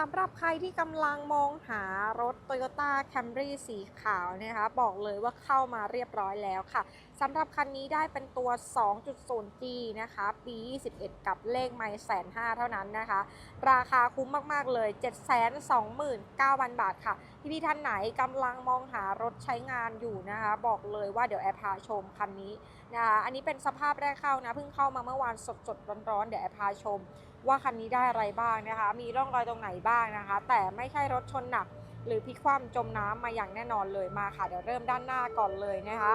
สำหรับใครที่กำลังมองหารถ Toyota Camry สีขาวนะคะ บอกเลยว่าเข้ามาเรียบร้อยแล้วค่ะสำหรับคันนี้ได้เป็นตัว 2.0G นะคะ ปี 21 กับเลขไม่แสนห้าเท่านั้นนะคะ ราคาคุ้มมาก ๆ เลย 729,000 บาทค่ะที่พี่ท่านไหนกำลังมองหารถใช้งานอยู่นะคะ บอกเลยว่าเดี๋ยวแอร์พาชมคันนี้นะคะอันนี้เป็นสภาพแรกเข้านะเพิ่งเข้ามาเมื่อวานสดๆร้อนๆเดี๋ยวแอร์พาชม ว่าคันนี้ได้อะไรบ้างนะคะ มีร่องรอยตรงไหนบ้างนะคะ แต่ไม่ใช่รถชนหนัก หรือพลิกคว่ำจมน้ำมาอย่างแน่นอนเลยมาค่ะ เดี๋ยวเริ่มด้านหน้าก่อนเลยนะคะ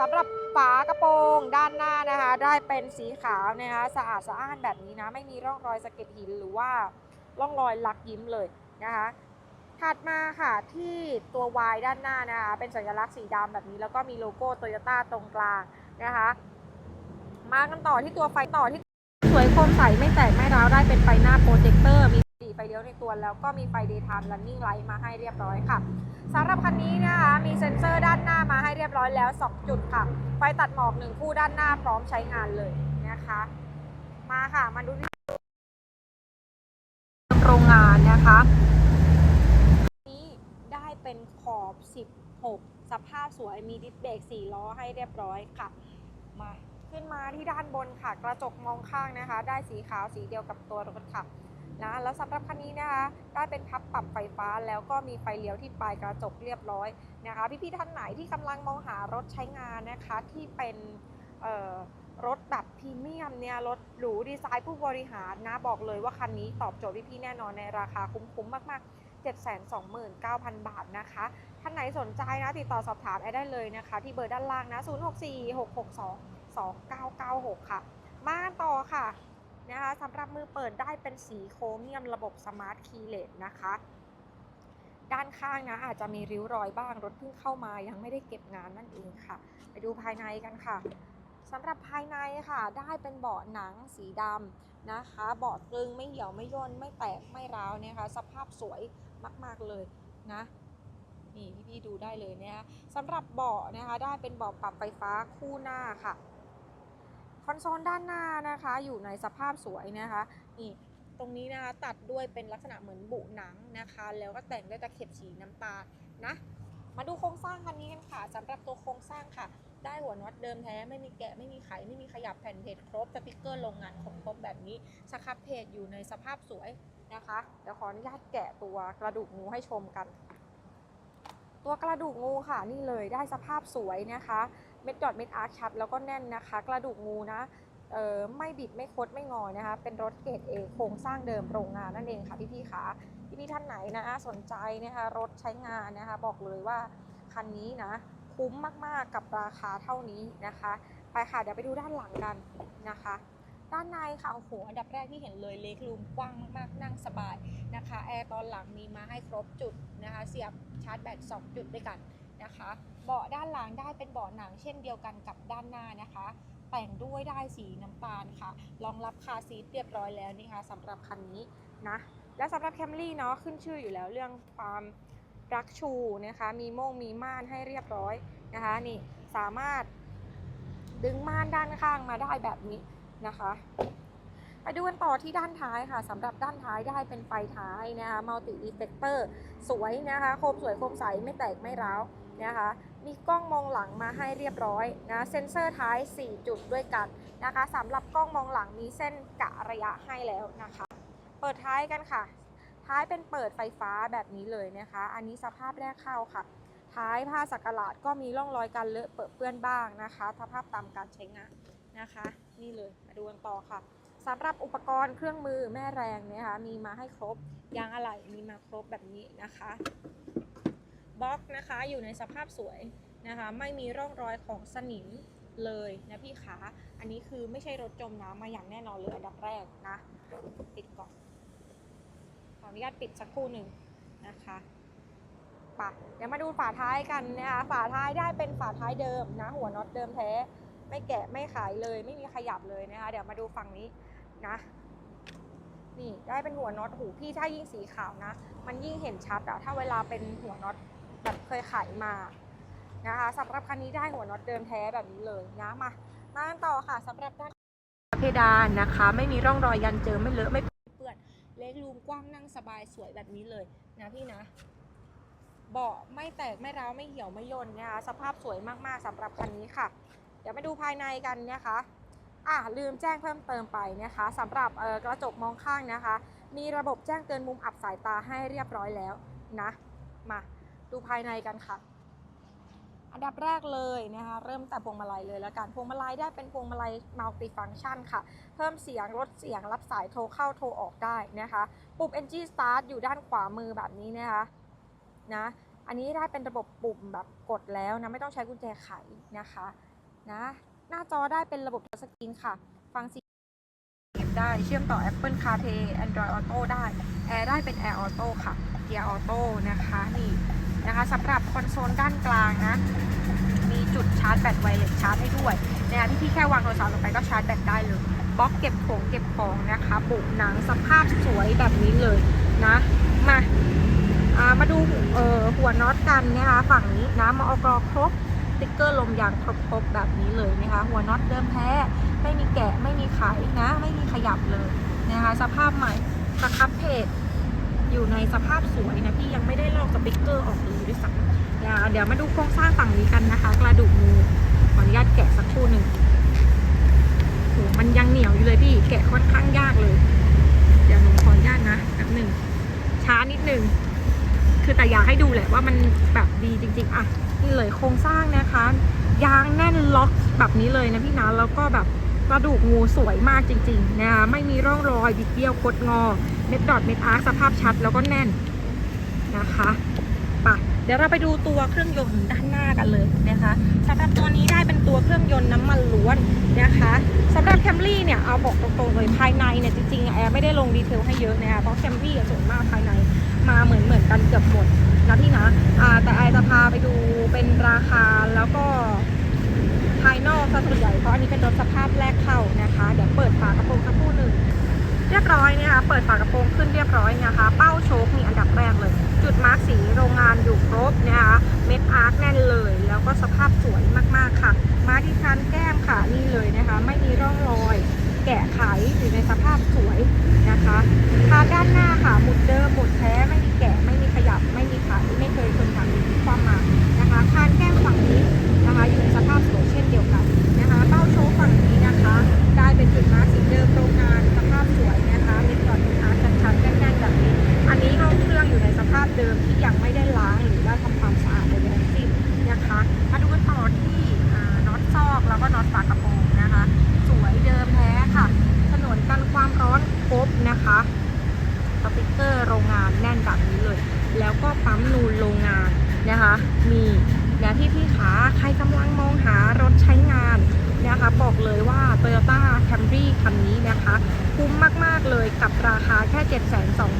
สำหรับฝากระโปรงด้านหน้านะคะ ได้เป็นสีขาวนะคะสะอาดสะอ้านแบบนี้นะ ไม่มีร่องรอยสะเก็ดหินหรือว่าร่องรอยลักยิ้มเลยนะคะถัดมาค่ะที่ตัว Y ด้านหน้านะคะ เป็นสัญลักษณ์สีดำแบบนี้ แล้วก็มีโลโก้โตโยต้าตรงกลางนะคะ มากันต่อที่ตัวไฟต่อที่ สวยคมใสไม่แตกไม่ร้าวได้เป็นไฟหน้าโปรเจคเตอร์มีสีไฟเลี้ยวในตัวแล้วก็มีไฟ daytime running light มาให้เรียบร้อยค่ะสำหรับคันนี้นะคะมีเซ็นเซอร์ด้านหน้ามาให้เรียบร้อยแล้ว 2 จุดค่ะ ไฟตัดหมอกหนึ่งคู่ด้านหน้าพร้อมใช้งานเลยนะคะ มาค่ะมาดูโรงงานนะคะนี้ได้เป็นขอบ 16 สภาพสวยมีดิสเบรก4ล้อให้เรียบร้อยค่ะ มา ขึ้นมาที่ด้านบนค่ะ กระจกมองข้างนะคะ ได้สีขาวสีเดียวกับตัวรถค่ะนะแล้วสำหรับคันนี้นะคะได้เป็นพับปรับไฟฟ้าแล้วก็มีไฟเลี้ยวที่ปลายกระจกเรียบร้อยนะคะพี่ๆท่านไหนที่กำลังมองหารถใช้งานนะคะที่เป็นรถแบบพรีเมียมเนี่ยรถหรูดีไซน์ผู้บริหารนะบอกเลยว่าคันนี้ตอบโจทย์พี่ๆแน่นอนในราคาคุ้มๆมากๆ729,000 บาทนะคะ ท่านไหนสนใจนะ ติดต่อสอบถามแอดได้เลยนะคะ ที่เบอร์ด้านล่างนะ 2996 ค่ะ มาต่อค่ะนะคะสำหรับมือเปิดได้เป็นสีโครเมียมระบบสมาร์ทคีเลสนะคะ ด้านข้างนะอาจจะมีริ้วรอยบ้างรถเพิ่งเข้ามายังไม่ได้เก็บงานนั่นเองค่ะ ไปดูภายในกันค่ะสำหรับภายในค่ะ ได้เป็นเบาะหนังสีดำนะคะ เบาะตรึงไม่เหี่ยวไม่ย่นไม่แตกไม่ร้าวนะคะ สภาพสวยมาก ๆเลยนะนี่พี่ๆดูได้เลยนะคะสำหรับเบาะนะคะ ได้เป็นเบาะปรับไฟฟ้าคู่หน้าค่ะ คอนโซลด้านหน้านะคะ อยู่ในสภาพสวยนะคะนี่ตรงนี้นะคะตัดด้วยเป็นลักษณะเหมือนบุหนังนะคะ แล้วก็แต่งด้วยตะเข็บสีน้ำตาลนะมาดูโครงสร้างคันนี้กันค่ะสำหรับตัวโครงสร้างค่ะ ได้หัวน็อตเดิมแท้ไม่มีแกะไม่มีไขไม่มีขยับแผ่นเพจครบสติกเกอร์โรงงานครบครบแบบนี้สครับเพจอยู่ในสภาพสวยนะคะเดี๋ยวขออนุญาตแกะตัวกระดูกงูให้ชมกัน ตัวกระดูกงูค่ะนี่เลยได้สภาพสวยนะคะ เม็ดดอทเม็ดอาร์คชัดแล้วก็แน่นนะคะ กระดูกงูนะเออไม่บิดไม่คดไม่งอนะคะ เป็นรถเกรดเอโครงสร้างเดิมโรงงานนั่นเองค่ะพี่ๆคะพี่ๆท่านไหนนะสนใจนะคะรถใช้งานนะคะ บอกเลยว่าคันนี้นะ คุ้มมากๆกับราคาเท่านี้นะคะ ไปค่ะเดี๋ยวไปดูด้านหลังกันนะคะ ด้านในค่ะโอ้โหอันดับแรกที่เห็นเลยเล็กรูมกว้างมากๆนั่งสบายนะคะแอร์ตอนหลังมีมาให้ครบจุดนะคะ เสียบชาร์จแบต2จุดด้วยกัน นะคะ เบาะด้านหลังได้เป็นเบาะหนังเช่นเดียวกันกับด้านหน้านะคะ แต่งด้วยได้สีน้ำตาลค่ะรองรับคาซีทเรียบร้อยแล้วนี่ค่ะสำหรับคันนี้นะและสำหรับแคมรี่เนาะขึ้นชื่ออยู่แล้วเรื่องความรักชูนะคะ มีโม่งมีม่านให้เรียบร้อยนะคะนี่สามารถดึงม่านด้านข้างมาได้แบบนี้นะคะ ไปดูกันต่อที่ด้านท้ายค่ะสำหรับด้านท้ายได้เป็นไฟท้ายนะคะมัลติอีเฟกเตอร์สวยนะคะ โคมสวยโคมใสไม่แตกไม่ร้าวนะคะ มีกล้องมองหลังมาให้เรียบร้อยนะ เซ็นเซอร์ท้าย 4 จุดด้วยกันนะคะสำหรับกล้องมองหลังมีเส้นกะระยะให้แล้วนะคะ เปิดท้ายกันค่ะ ท้ายเป็นเปิดไฟฟ้าแบบนี้เลยนะคะ อันนี้สภาพแรกเข้าค่ะท้ายผ้าสักหลาดก็มีร่องรอยการเลอะเปื้อนเปื้อนบ้างนะคะสภาพตามการใช้งานนะคะ นี่เลยมาดูกันต่อค่ะ สำหรับอุปกรณ์เครื่องมือแม่แรงเนะคะมีมาให้ครบยางอะไหล่มีมาครบแบบนี้นะคะบล็อกนะคะอยู่ในสภาพสวยนะคะไม่มีร่องรอยของสนิมเลยนะพี่ขาอันนี้คือไม่ใช่รถจมน้ำมาอย่างแน่นอนเลยอันดับแรกนะปิดก่อนขออนุญาตปิดสักครู่หนึ่งนะคะปะเดี๋ยวมาดูฝาท้ายกันนะคะฝาท้ายได้เป็นฝาท้ายเดิมนะหัวน็อตเดิมแท้ ไม่แกะไม่ขายเลย ไม่มีขยับเลยนะคะเดี๋ยวมาดูฝั่งนี้ นะ นี่ได้เป็นหัวน็อตหูพี่ถ้ายิ่งสีขาวนะ มันยิ่งเห็นชัดอะถ้าเวลาเป็นหัวน็อตแบบเคยขายมานะคะสำหรับคันนี้ได้หัวน็อตเดิมแท้แบบนี้เลยนะมามานต่อค่ะสำหรับด้านเพดานนะคะ ไม่มีร่องรอยยันเจิมไม่เลอะไม่เปื้อนเล็กรูมกว้างนั่งสบายสวยแบบนี้เลยนะพี่นะเบาะไม่แตกไม่ร้าวไม่เหี่ยวไม่ย่นนะคะสภาพสวยมากๆสำหรับคันนี้ค่ะ เดี๋ยวมาดูภายในกันนะคะ อะลืมแจ้งเพิ่มเติมไปนะคะสำหรับกระจกมองข้างนะคะ มีระบบแจ้งเตือนมุมอับสายตาให้เรียบร้อยแล้วนะ มาดูภายในกันค่ะ อันดับแรกเลยนะคะ เริ่มแต่พวงมาลัยเลยแล้วกันพวงมาลัยได้เป็นพวงมาลัยมัลติฟัง c t ชันค่ะ เพิ่มเสียงลดเสียงรับสายโทรเข้าโทรออกได้นะคะ ปุ่ม Engine Start อยู่ด้านขวามือแบบนี้นะคะนะอันนี้ได้เป็นระบบปุ่มแบบกดแล้วนะไม่ต้องใช้กุญแจไขนะคะนะ หน้าจอได้เป็นระบบทัชสกรีนค่ะ ฟังเสียงเก็บได้เชื่อมต่อ Apple CarPlay Android Auto ได้แอร์ได้เป็น Air Auto ค่ะเกียร์ออโต้นะคะนี่นะคะสำหรับคอนโซลด้านกลางนะ มีจุดชาร์จแบตไวเลสชาร์จให้ด้วยนะคะที่พี่แค่วางโทรศัพท์ลงไปก็ชาร์จแบตได้เลยบล็อกเก็บของเก็บของนะคะบุกหนังสภาพสวยแบบนี้เลยนะมาามาดูหัวน็อตกันนะคะฝั่งนี้นะมาออกรอครบ ติ๊กเกอร์ลมยางครบๆแบบนี้เลยนะคะ หัวน็อตเดิมแท้ ไม่มีแกะไม่มีไขนะ ไม่มีขยับเลยนะคะ สภาพใหม่สครับเพจอยู่ในสภาพสวยนะพี่ยังไม่ได้ลอกสติ๊กเกอร์ออกเลยด้วยซ้ำเดี๋ยวเดี๋ยวมาดูโครงสร้างฝั่งนี้กันนะคะ กระดูกงูขออนุญาตแกะสักครู่หนึ่งโหมันยังเหนียวอยู่เลยพี่แกะค่อนข้างยากเลย เดี๋ยวหนูขออนุญาตนะแป๊บหนึ่งช้านิดหนึ่ง แต่อยากให้ดูแหละว่ามันแบบดีจริง ๆ อะนี่เลยโครงสร้างนะคะ ยางแน่นล็อกแบบนี้เลยนะพี่นะแล้วก็แบบกระดูกงูสวยมากจริงๆนะคะไม่มีร่องรอยบิดเบี้ยวคดงอ เม็ดดอทเม็ดอาร์คสภาพชัดแล้วก็แน่นนะคะไปเดี๋ยวเราไปดูตัวเครื่องยนต์ด้านหน้ากันเลยนะคะสำหรับตัวนี้ได้เป็นตัวเครื่องยนต์น้ำมันล้วนนะคะสำหรับแคมรี่เนี่ยเอาบอกตรงๆเลยภายในเนี่ยจริงๆแอร์ไม่ได้ลงดีเทลให้เยอะนะคะเพราะแคมรี่ส่วนมากภายใน มาเหมือนเหมือนกันเกือบหมดนะพี่นะอ่าแต่แอจะพาไปดูเป็นราคาแล้วก็ภายนอกซะส่วนใหญ่เพราะอันนี้เป็นรถสภาพแรกเข้านะคะ เดี๋ยวเปิดฝากระโปรงสักครู่หนึ่งเรียบร้อยนี่ยค่ะเปิดฝากระโปรงขึ้นเรียบร้อยนะคะ เป้าโชคมีอันดับแรกเลย จุดมาร์กสีโรงงานอยู่ครบนะคะเม็ดอาร์คแน่นเลย แล้วก็สภาพสวยมากๆค่ะ มาที่คันแก้มค่ะนี่เลยนะคะ ไม่มีร่องรอย แกะไขอยู่ในสภาพสวยนะคะทางด้านหน้าค่ะหมุดเดิม นะคะสติกเกอร์โรงงานแน่นแบบนี้เลย แล้วก็ปั๊มนูนโรงงานนะคะ มีนะพี่พี่ขาใครกำลังมองหารถใช้งานนะคะ บอกเลยว่า Toyota Camry คันนี้นะคะ คุ้มมาก ๆ เลยกับราคาแค่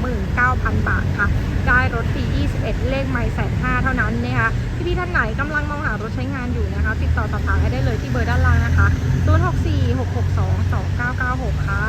729,000 บาทค่ะ ได้รถปี21 เลขไม่แสนห้าเท่านั้นนะคะพี่พี่ๆท่านไหนกำลังมองหารถใช้งานอยู่นะคะ ติดต่อสอบถามได้เลยที่เบอร์ด้านล่างนะคะ 0646622996 ค่ะ